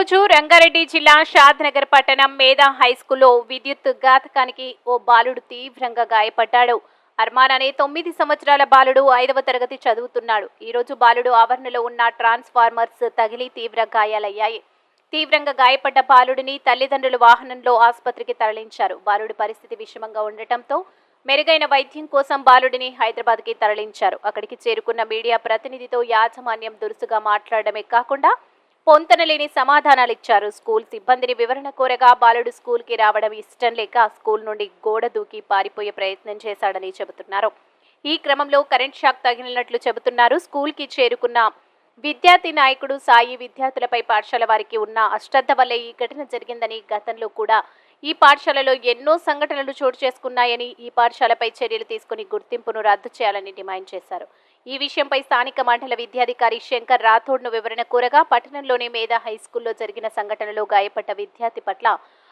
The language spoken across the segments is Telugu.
ఈరోజు రంగారెడ్డి జిల్లా షాద్నగర్ పట్టణం మేధా హైస్కూల్లో విద్యుత్ ఘాతకానికి ఓ బాలుడు తీవ్రంగా గాయపడ్డాడు. అర్మాన్ అనే తొమ్మిది సంవత్సరాల బాలుడు ఐదవ తరగతి చదువుతున్నాడు. ఈరోజు బాలుడు ఆవరణలో ఉన్న ట్రాన్స్ఫార్మర్స్ తగిలి తీవ్ర గాయాలయ్యాయి. తీవ్రంగా గాయపడ్డ బాలుడిని తల్లిదండ్రులు వాహనంలో ఆసుపత్రికి తరలించారు. బాలుడి పరిస్థితి విషమంగా ఉండటంతో మెరుగైన వైద్యం కోసం బాలుడిని హైదరాబాద్కి తరలించారు. అక్కడికి చేరుకున్న మీడియా ప్రతినిధితో యాజమాన్యం దురుసుగా మాట్లాడమే కాకుండా పొంతనలేని సమాధానాలిచ్చారు. స్కూల్ సిబ్బందిని వివరణ కోరగా బాలుడు స్కూల్కి రావడం ఇష్టం లేక స్కూల్ నుండి గోడ దూకి పారిపోయే ప్రయత్నం చేశాడని చెబుతున్నారు. ఈ క్రమంలో కరెంట్ షాక్ తగిలినట్లు చెబుతున్నారు. స్కూల్కి చేరుకున్న విద్యార్థి నాయకుడు సాయి విద్యార్థులపై పాఠశాల వారికి ఉన్న అశ్రద్ధ వల్లే ఈ ఘటన జరిగిందని గతంలో కూడా ఈ పాఠశాలలో ఎన్నో సంఘటనలు చోటు చేసుకున్నాయని ఈ పాఠశాలపై చర్యలు తీసుకుని గుర్తింపును రద్దు చేయాలని డిమాండ్ చేశారు. ఈ విషయంపై స్థానిక మండల విద్యాధికారి శంకర్ రాథోడ్ను వివరణ కోరగా పట్టణంలోని మేధా హైస్కూల్లో జరిగిన సంఘటనలో గాయపడ్డ విద్యార్థి పట్ల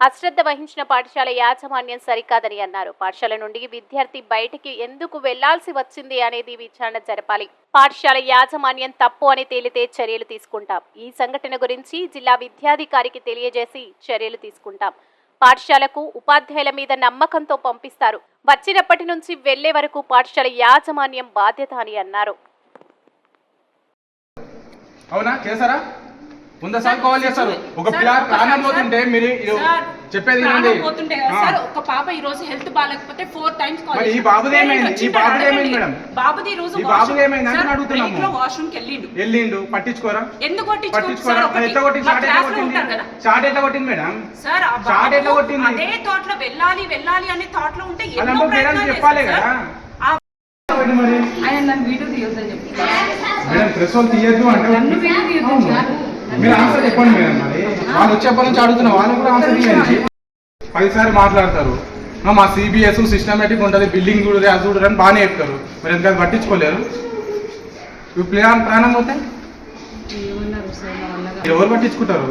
అశ్రద్ధ వహించిన పాఠశాల యాజమాన్యం సరికాదని అన్నారు. పాఠశాల నుండి విద్యార్థి బయటికి ఎందుకు వెళ్ళాల్సి వచ్చింది అనేది విచారణ జరపాలి. పాఠశాల యాజమాన్యం తప్పు అని తేలితే చర్యలు తీసుకుంటాం. ఈ సంఘటన గురించి జిల్లా విద్యాధికారికి తెలియజేసి చర్యలు తీసుకుంటాం. పాఠశాలకు ఉపాధ్యాయుల మీద నమ్మకంతో పంపిస్తారు. వచ్చినప్పటి నుంచి వెళ్ళే వరకు పాఠశాల యాజమాన్యం బాధ్యత అని అన్నారు. అవునా? చేశారా? ఉందా సార్ కాల్ చేస్తారు. ఒక పిల్ల ప్రాణం పోతుంటే మీరు చెప్పేది. సార్ ఒక పాప ఈ రోజు హెల్త్ బాగాలేకపోతే ఫోర్ టైమ్స్ కాల్ మరి ఈ. బాబుది ఏమైంది? ఈ బాబుది. ఏమైంది మేడం? బాబుది ఈ రోజు ఈ బాబుది ఏమైంది? అంటే అడుగుతున్నాము. వాష్రూమ్కి వెళ్ళిండు. వెళ్ళిండు. పట్టించుకోరా? ఎందుకు పట్టించుకోరా? ఎట్లా కొట్టింది? మా షార్ట్ ఎట్లా కొట్టింది? షార్ట్ ఎట్లా కొట్టింది మేడం? సార్ ఆ షార్ట్ ఎట్లా కొట్టింది? అదే థాట్లో వెళ్ళాలి వెళ్ళాలి అనే థాట్లో ఉంటే ఎన్నో ప్రయత్నాలు చెప్పాలి కదా. ఆయన నన్ను వీడియో తీయొద్దని చెప్పి. మేడం ప్రెస్ వాళ్ళు తీయద్దు అంటే నన్ను వీడియో తీయొద్దు. మీరు ఆన్సర్ చెప్పండి మేడం మరి. వాళ్ళు వచ్చేప్పటి నుంచి అడుగుతున్నా వాళ్ళు కూడా ఆన్సర్ ఇవ్వండి. పదిసారి మాట్లాడతారు. మా సిబిఎస్ సిస్టమేటిక్ ఉంటుంది బిల్డింగ్ చూడరు అది చూడరు అని బాగానే చెప్తారు. మరి ఎందుకు అది పట్టించుకోలేరు? ఇప్పుడు ప్లాన్ ప్రాణం పోతే? ఎవరు పట్టించుకుంటారు?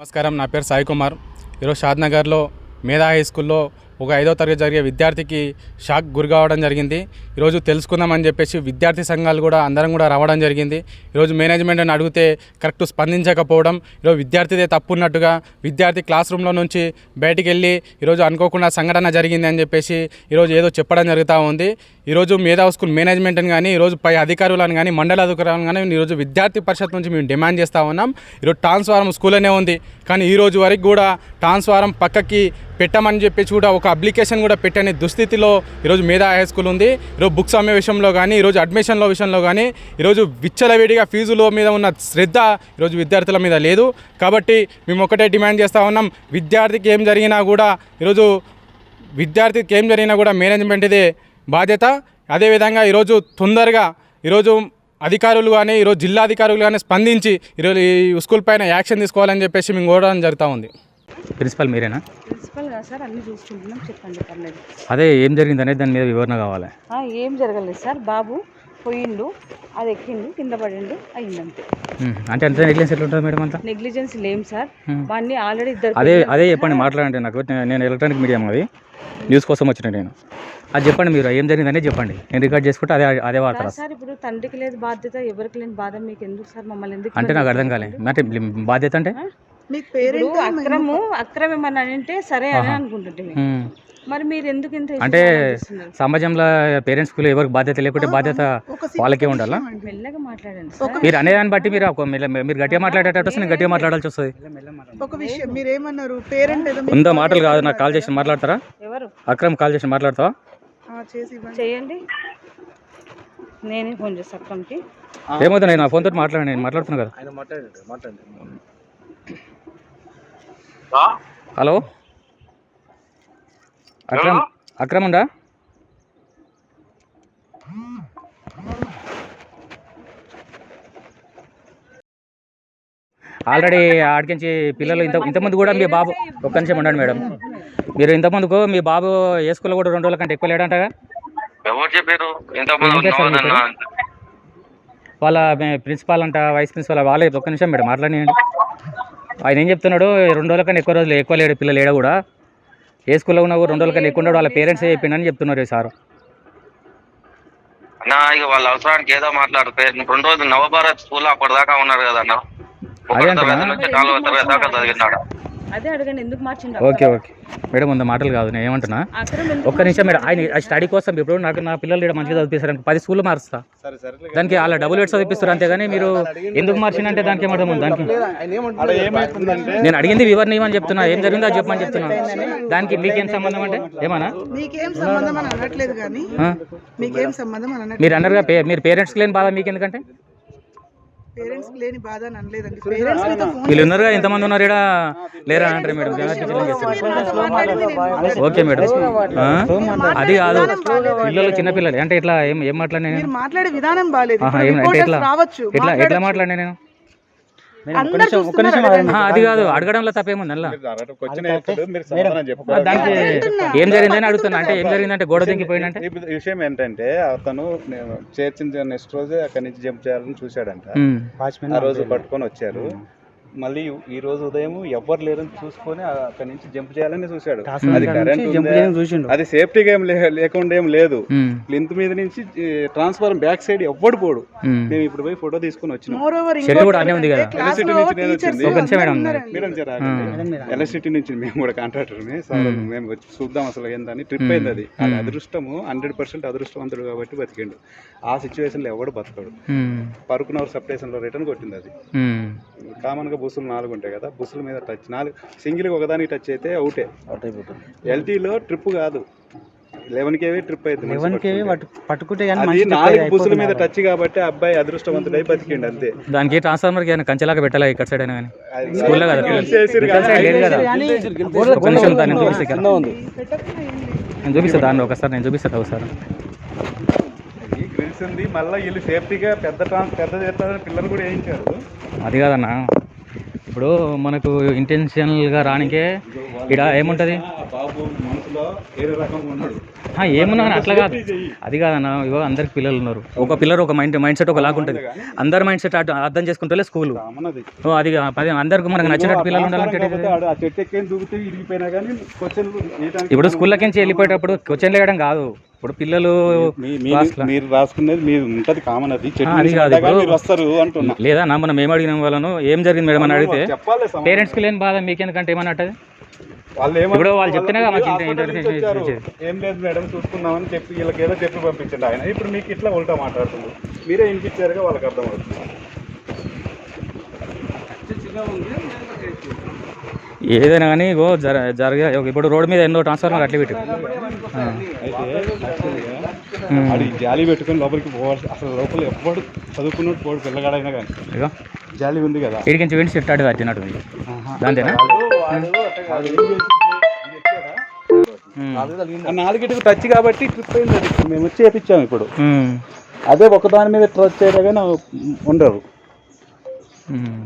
నమస్కారం నా పేరు సాయి కుమార్. ఈరోజు షాద్నగర్లో మేధా హై స్కూల్లో ఒక ఐదో తరగతి జరిగే విద్యార్థికి షాక్ గురి కావడం జరిగింది. ఈరోజు తెలుసుకుందామని చెప్పేసి విద్యార్థి సంఘాలు కూడా అందరం కూడా రావడం జరిగింది. ఈరోజు మేనేజ్మెంట్ అని అడిగితే కరెక్ట్ స్పందించకపోవడం ఈరోజు విద్యార్థిదే తప్పు ఉన్నట్టుగా విద్యార్థి క్లాస్ రూమ్లో నుంచి బయటికి వెళ్ళి ఈరోజు అనుకోకుండా సంఘటన జరిగింది అని చెప్పేసి ఈరోజు ఏదో చెప్పడం జరుగుతూ ఉంది. ఈరోజు మేధావ స్కూల్ మేనేజ్మెంట్ని కానీ ఈరోజు పై అధికారులను కానీ మండల అధికారులను కానీ ఈరోజు విద్యార్థి పరిషత్ నుంచి మేము డిమాండ్ చేస్తూ ఉన్నాం. ఈరోజు ట్రాన్స్ఫారం స్కూల్లోనే ఉంది. కానీ ఈరోజు వరకు కూడా ట్రాన్స్ఫారం పక్కకి పెట్టమని చెప్పేసి కూడా ఒక అప్లికేషన్ కూడా పెట్టని దుస్థితిలో ఈరోజు మేధా హై స్కూల్ ఉంది. ఈరోజు బుక్స్ అమ్మే విషయంలో కానీ ఈరోజు అడ్మిషన్ల విషయంలో కానీ ఈరోజు విచ్చలవిడిగా ఫీజుల మీద ఉన్న శ్రద్ధ ఈరోజు విద్యార్థుల మీద లేదు. కాబట్టి మేము ఒకటే డిమాండ్ చేస్తూ ఉన్నాం. విద్యార్థికి ఏం జరిగినా కూడా ఈరోజు విద్యార్థికి ఏం జరిగినా కూడా మేనేజ్మెంట్ ఇదే బాధ్యత. అదేవిధంగా ఈరోజు తొందరగా ఈరోజు అధికారులు కానీ ఈరోజు జిల్లా అధికారులు కానీ స్పందించి ఈరోజు ఈ స్కూల్ పైన యాక్షన్ తీసుకోవాలని చెప్పేసి మేము కోరడం జరుగుతూ ఉంది. ప్రిన్సిపల్ మీరేనా? ప్రిన్సిపల్ కదా సార్ అన్ని చూసుకుంటున్నాం. చెప్పండి పర్లేదు. అదే ఏం జరిగింది అనేది దాని మీద వివరణ కావాలి. ఆ, ఏం జరగలేదు సార్. బాబు పోయిండు అది ఎక్కిండు కింద పడిండు అయిందంతే. ఉమ్, అంటే అంత నెగ్లెన్స్ ఎట్లా ఉంటుంది మేడం అంతా? నెగ్లిజెన్స్ లేం సార్. వాడిని ఆల్రెడీ ఇద్దరు అదే అదే చెప్పండి మాట్లాడండి నాకు. నే- నేను ఎలక్ట్రానిక్ మీడియం అది. న్యూస్ కోసం వచ్చిన నేను. అది చెప్పండి మీరు ఏం జరిగింది అనేది చెప్పండి. నేను రికార్డ్ చేసుకుంటే అదే అదే వాడతారు సార్ ఇప్పుడు తండ్రికి లేదు బాధ్యత ఎవరికి లేని బాధ మీకు ఎందుకు సార్? మమ్మల్ని ఎందుకు అంటే నాకు అర్థం కాలే. అంటే బాధ్యత అంటే? ఇప్పుడు అక్రము అక్రమం అని అంటే సరే అని. అనుకుంటుంటే మరి. మీరు ఎందుకు ఇంత అంటే? సమాజంలో పేరెంట్స్కి ఎవరికి బాధ్యత లేకుంటే బాధ్యత వాళ్ళకే ఉండాలా? మెల్లగా మాట్లాడండి మీరు అనేదాన్ని బట్టి మీరు మీరు గట్టిగా మాట్లాడేటట్టు వస్తే నేను గట్టిగా మాట్లాడాల్సి వస్తుంది. ఒక విషయం మీరేమన్నారు పేరెంట్ ఏదో మీకు ఉందో మాటలు కాదు నాకు కాల్ చేసి మాట్లాడతారా? ఎవరు? అక్రమ్ కాల్ చేసి మాట్లాడతావా? ఆ, చేసి ఇవ్వండి. చేయండి. నేనే ఫోన్ చేస్తాను అక్రమ్కి. ఏమవుతుంది నా ఫోన్ తోటి మాట్లాడండి నేను మాట్లాడుతున్నా కదా. హలో? అక్రమ్ అక్రమ్ ఉందా? ఆల్రెడీ ఆడికించి పిల్లలు ఇంత ఇంతమంది కూడా మీ బాబు ఒక్క నిమిషం ఉండండి మేడం. మీరు ఇంతమందుకు మీ బాబు ఏ స్కూల్లో కూడా రెండు రోజుల కంటే ఎక్కువ లేడంటగా? ఎవరు చెప్పారు? వాళ్ళ ప్రిన్సిపాల్ అంట వైస్ ప్రిన్సిపాల్ వాళ్ళే ఒక్క నిమిషం మేడం మాట్లాడియండి ఆయన ఏం చెప్తున్నాడు రెండు రోజుల కన్నా ఎక్కువ రోజులు ఎక్కువ లేడు పిల్లలు లేడు కూడా. ఏ స్కూల్లో ఉన్నా కూడా రెండు రోజుల కన్నా ఎక్కువ ఉన్నాడు వాళ్ళ పేరెంట్స్ చెప్పిండని చెప్తున్నారు సార్. అన్న ఇక వాళ్ళ అవసరానికి ఏదో మాట్లాడు పేరు రెండు రోజులు నవభారత్ స్కూల్ అప్పటిదాకా ఉన్నారు కదా అన్న. అదే అడగండి ఎందుకు మార్చిండు ఓకే ఓకే. మేడం వంద మాటలు కాదు నేను ఏమంటున్నా? ఒక్క నిమిషం మేడం ఆయన స్టడీ కోసం ఇప్పుడు నాకు నా పిల్లలు ఇక్కడ మంచిగా చదివిస్తారు పది స్కూల్ మారుస్తా. దానికి అలా డబుల్ పెట్టి చదివిస్తారు అంతేగాని మీరు ఎందుకు మార్చిందంటే దానికి ఏమర్థం ఉంది దానికి. నేను అడిగింది వివరణ ఇవ్వని చెప్తున్నా ఏం జరిగిందో అది చెప్పమని చెప్తున్నా. దానికి మీకేం సంబంధం అంటే ఏమన్నా? మీరు అన్నారుగా పే మీరు పేరెంట్స్కి లేని బాధ మీకు ఎందుకంటే పేరెంట్స్ లేని బాధ అని అనలేదండి. పేరెంట్స్ మీతో ఫోన్ వీళ్ళు ఉన్నారుగా ఎంతమంది ఉన్నారు ఇక్కడ లేరా అంటారు మేడం. Okay madam. ఆ? అది కాదు. పిల్లలు చిన్న పిల్లలు. అంటే ఇట్లా ఏం ఏం మాట్లాడినా నేను? మీరు మాట్లాడే విధానం బాగాలేదు. ఆహా, ఇప్పుడు ఏం- అంటే reporters ఎట్లా? రావచ్చు. ఎట్లా ఎట్లా. మాట్లాడినా నేను అందరూ చూస్తున్నారు, అడగండి. ఆహా, అది కాదు అడగడంలో తప్పేముంది అలా దానికి ఏం జరిగిందని అడుగుతున్నా. అంటే ఏం జరిగిందంటే గోడ దింకిపోయిందంటే ఈ విషయం ఏంటంటే అతను నేను చేర్చిన నెక్స్ట్ రోజే అక్కడి నుంచి జంప్ చేయాలని చూశాడంట. ఆ రోజు పట్టుకొని వచ్చారు. మళ్ళీ ఈ రోజు ఉదయం ఎవ్వరు లేరని చూసుకొని అక్కడి నుంచి జంప్ చేయాలని చూశాడు. అది కరెంట్? అది సేఫ్టీగా ఏం లేకుండా ఏం లేదు. ప్లింత్ మీద నుంచి ట్రాన్స్ఫార్మర్ బ్యాక్ సైడ్ ఎవ్వడు పోడు. మేము. ఇప్పుడు పోయి ఫోటో తీసుకొని వచ్చినాం. ఎలక్ట్రిసిటీ నుంచి మేము. కూడా కాంట్రాక్టర్ మేము. వచ్చి చూద్దాం అసలు ఏందని ట్రిప్ అయింది అది. అది అదృష్టము హండ్రెడ్ పర్సెంట్ అదృష్టవంతుడు కాబట్టి బతికిండు. ఆ సిచ్యువేషన్లో ఎవడు బతకడు? ఉమ్. పరుకునవర్ సబ్స్టేషన్లో రిటర్న్ కొట్టింది అది. కామన్గా బస్సులు నాలుగు ఉంటాయి కదా బస్సుల మీద టచ్ నాలుగు సింగిల్ ఒకదానికి టచ్ అయితే అవుటే. ఎల్టీలో ట్రిప్ కాదు. లెవెన్ కేవీ ట్రిప్ అయితే పట్టుకుంటే. అది నాలుగు బస్సుల మీద టచ్ కాబట్టి అబ్బాయి అదృష్టవంతుడై బతికిండు అంతే. దానికి ట్రాన్స్ఫార్మర్కి ఏమైనా కంచెలాగా పెట్టాలా ఇక్కడ సైడ్ అయినా కానీ? స్కూల్లో కదా నిమిషం దాన్ని చూపిస్తా. నేను చూపిస్తా దాన్ని ఒకసారి నేను చూపిస్తాను ఒకసారి. గ్రిల్స్ ఉంది మళ్ళీ వీళ్ళు సేఫ్టీగా పెద్ద ట్రాన్స్ పెద్ద చేస్తారని పిల్లలు కూడా వేయించారు అది కాదన్నా. ఇప్పుడు మనకు ఇంటెన్షనల్గా రానికే ఇక్కడ ఏముంటుంది? ఏమున్నా అట్లా కాదు. అది కాదన్నా ఇగో అందరికి పిల్లలు ఉన్నారు. ఒక పిల్లలు ఒక మైండ్ మైండ్ సెట్ ఒకలాగా ఉంటుంది. అందరి మైండ్ సెట్ అటు అర్థం చేసుకుంటే స్కూల్. అది పది అందరికి మనకు నచ్చినట్టు పిల్లలు ఉండాలంటే ఇప్పుడు స్కూల్లోకి నుంచి వెళ్ళిపోయేటప్పుడు క్వశ్చన్ వేయడం కాదు. ఇప్పుడు పిల్లలు మీరు రాసుకునేది మీరు ఉంటది కామన్ అది. మీరు వస్తారు అంటున్నా. లేదా నా మనం ఏం అడిగిన వాళ్ళను? ఏం జరిగింది మేడం అని అడిగితే? చెప్పాలి సమాధానం. పేరెంట్స్కి లేని బాధ మీకెందుకంటే ఏమని అంటది వాళ్ళు ఇప్పుడు వాళ్ళు చెప్తేనే మాకు. ఏం లేదు మేడం చూసుకుందామని చెప్పి వీళ్ళకి ఏదో చెప్పి పంపించండి ఆయన. ఇప్పుడు మీకు ఇట్లా ఉల్టా మాట్లాడుతుంది మీరే వినిపించారుగా వాళ్ళకి అర్థమవుతుంది. ఏదైనా కానీ ఇగో జర జరగ ఇప్పుడు రోడ్డు మీద ఎన్నో ట్రాన్స్ఫార్మర్ అట్లే పెట్టి. అది జాలి పెట్టుకొని లోపలికి పోవాలి అసలు లోపల ఎప్పుడు చదువుకున్నట్టు పోడు పిల్లగాడైనా కానీ. ఇగో. జాలి ఉంది కదా. ఇడికి నుంచి వెండి చెట్టు అటు అట్టినట్టు ఉంది. దాంతేనా? ఆ. నాలుగిటికి టచ్ కాబట్టి ట్రిప్ అయింది మేము వచ్చి చేపించాము ఇప్పుడు. అదే ఒకదాని మీద టచ్ అయినా కానీ ఉండరు ఉమ్.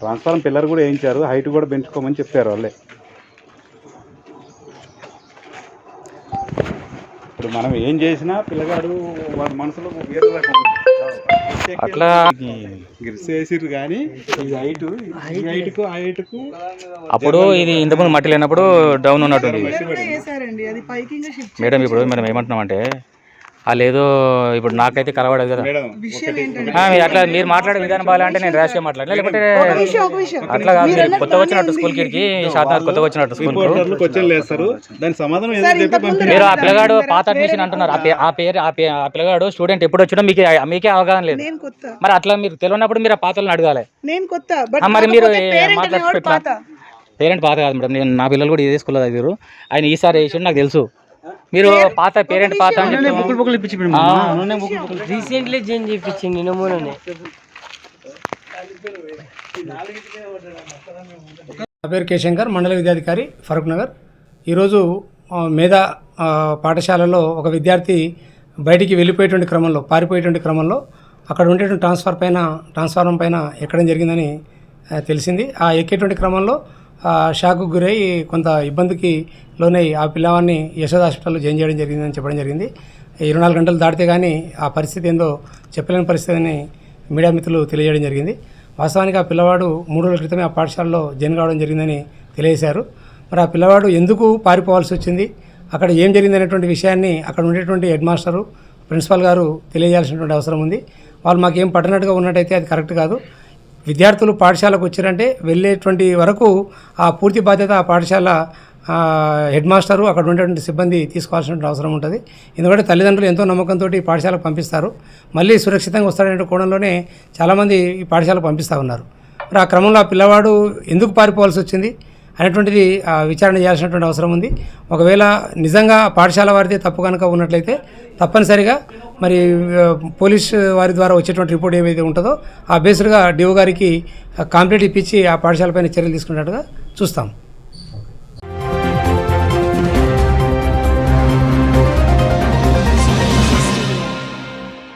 ట్రాన్స్ఫార్మ్ పిల్లలు కూడా వేయించారు హైట్ కూడా పెంచుకోమని చెప్పారు వాళ్ళే ఇప్పుడు మనం ఏం చేసినా పిల్లగాడు వాడి మనసులో వేరే రకం ఉంది. అట్లా వేసిర్రు కానీ ఈ హైట్ ఈ హైట్కు ఆ హైట్కు అప్పుడు ఇది ఇంతకుముందు మట్టి లేనప్పుడు డౌన్ ఉన్నట్టుంది మేడం ఇప్పుడు మనం ఏమంటున్నాం అంటే వాళ్ళు ఏదో ఇప్పుడు నాకైతే కలవడదు కదా. మీరు అట్లా మీరు మాట్లాడే విధానం బాగాలంటే నేను ర్యాష్గా మాట్లాడలే లేకపోతే ఒక విషయం ఒక విషయం అట్లా కాదు మీరు కొత్త వచ్చినట్టు స్కూల్. కిడికి శాతం కొత్తగా వచ్చినట్టు స్కూల్ మీరు ఆ పిల్లగాడు పాత అడ్మిషన్ అంటున్నారు. ఆ పే- ఆ పేరు ఆ పే- ఆ పిల్లగాడు స్టూడెంట్ ఎప్పుడు వచ్చినా మీకే మీకే అవగాహన లేదు. నేను కొత్త. మరి అట్లా మీరు తెలియనప్పుడు మీరు ఆ పాతలను అడగాలి. కొత్త. మరి మీరు కాకపోతే ఏ- parent మాట్లాడి అనేవాడు పెట్టలా? పాత. పేరెంట్ పాత కాదు మేడం. నేను నా పిల్లలు కూడా ఇదే స్కూల్లో చదివారు ఆయన ఈసారి వేసాడు నాకు తెలుసు. మీరు పాత పేరెంట్ పాత అని చెప్తే- ఆ, రీసెంట్లీ చేంజ్ చేయించింది నమూనానే నా పేరు కేశంకర్ మండల విద్యాధికారి ఫరూక్ నగర్. ఈరోజు మేధా పాఠశాలలో ఒక విద్యార్థి బయటికి వెళ్ళిపోయేటువంటి క్రమంలో పారిపోయేటువంటి క్రమంలో అక్కడ ఉండేటువంటి ట్రాన్స్ఫర్ పైన ట్రాన్స్ఫార్మర్ పైన ఎక్కడం జరిగిందని తెలిసింది. ఆ ఎక్కేటువంటి క్రమంలో ఆ, షాక్కు గురై కొంత ఇబ్బందికి లోనై ఆ పిల్లవాడిని యశోద హాస్పిటల్లో జాయిన్ చేయడం జరిగిందని చెప్పడం జరిగింది. ఇరవై నాలుగు గంటలు దాటితే కానీ ఆ పరిస్థితి ఏందో చెప్పలేని పరిస్థితి అని మీడియా మిత్రులు తెలియజేయడం జరిగింది. వాస్తవానికి ఆ పిల్లవాడు మూడు రోజుల క్రితమే ఆ పాఠశాలలో జాయిన్ కావడం జరిగిందని తెలియజేశారు. మరి ఆ పిల్లవాడు ఎందుకు పారిపోవాల్సి వచ్చింది? అక్కడ ఏం జరిగింది అనేటువంటి విషయాన్ని అక్కడ ఉండేటువంటి హెడ్ మాస్టరు ప్రిన్సిపాల్ గారు తెలియజేయాల్సినటువంటి అవసరం ఉంది. వాళ్ళు మాకేం పట్టనట్టుగా ఉన్నట్టయితే అది కరెక్ట్ కాదు. విద్యార్థులు పాఠశాలకు వచ్చారంటే వెళ్ళేటువంటి వరకు ఆ పూర్తి బాధ్యత ఆ పాఠశాల హెడ్ మాస్టరు అక్కడ ఉండేటువంటి సిబ్బంది తీసుకోవాల్సిన అవసరం ఉంటుంది. ఎందుకంటే తల్లిదండ్రులు ఎంతో నమ్మకంతో ఈ పాఠశాలకు పంపిస్తారు. మళ్ళీ సురక్షితంగా వస్తాడనే కోణంలోనే చాలామంది ఈ పాఠశాలకు పంపిస్తూ ఉన్నారు. మరి ఆ క్రమంలో ఆ పిల్లవాడు ఎందుకు పారిపోవాల్సి వచ్చింది? అనేటువంటిది ఆ, విచారణ చేయాల్సినటువంటి అవసరం ఉంది. ఒకవేళ నిజంగా పాఠశాల వారిదే తప్పు కనుక ఉన్నట్లయితే తప్పనిసరిగా మరి పోలీస్ వారి ద్వారా వచ్చేటువంటి రిపోర్ట్ ఏమైతే ఉంటుందో ఆ బేస్డ్గా డిఓ గారికి కంప్లీట్ ఇప్పించి ఆ పాఠశాలపైన చర్యలు తీసుకున్నట్టుగా చూస్తాం.